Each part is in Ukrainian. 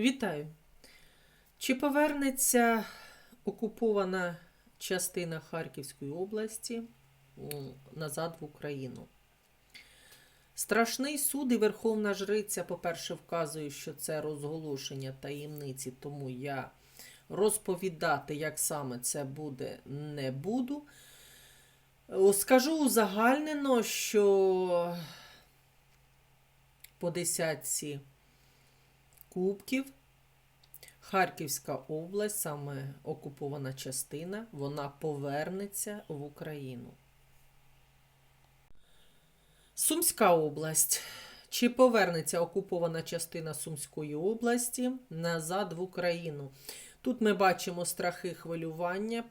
Вітаю! Чи повернеться окупована частина Харківської області назад в Україну? Страшний суд і Верховна Жриця, по-перше, вказує, що це розголошення таємниці, тому я розповідати, як саме це буде, не буду. Скажу узагальнено, що по десятці кубків Харківська область, саме окупована частина, вона повернеться в Україну. Сумська область. Чи повернеться окупована частина Сумської області назад в Україну? Тут ми бачимо страхи хвилювання.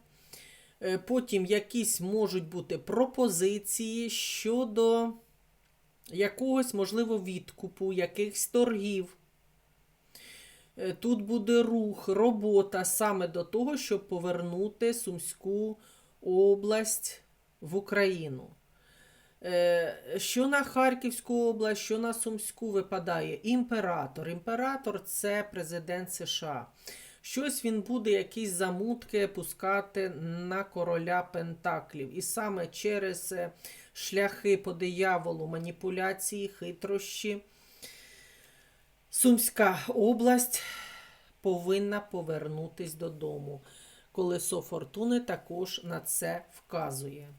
Е, Потім якісь можуть бути пропозиції щодо якогось, можливо, відкупу, якихось торгів. Тут буде рух, робота саме до того, щоб повернути Сумську область в Україну. Е, Що на Харківську область, що на Сумську випадає? Імператор. Імператор це президент США. Щось він буде якісь замутки пускати на короля Пентаклів. І саме через е, шляхи по дияволу, маніпуляції, хитрощі. Сумська область повинна повернутись додому. Колесо фортуни також на це вказує.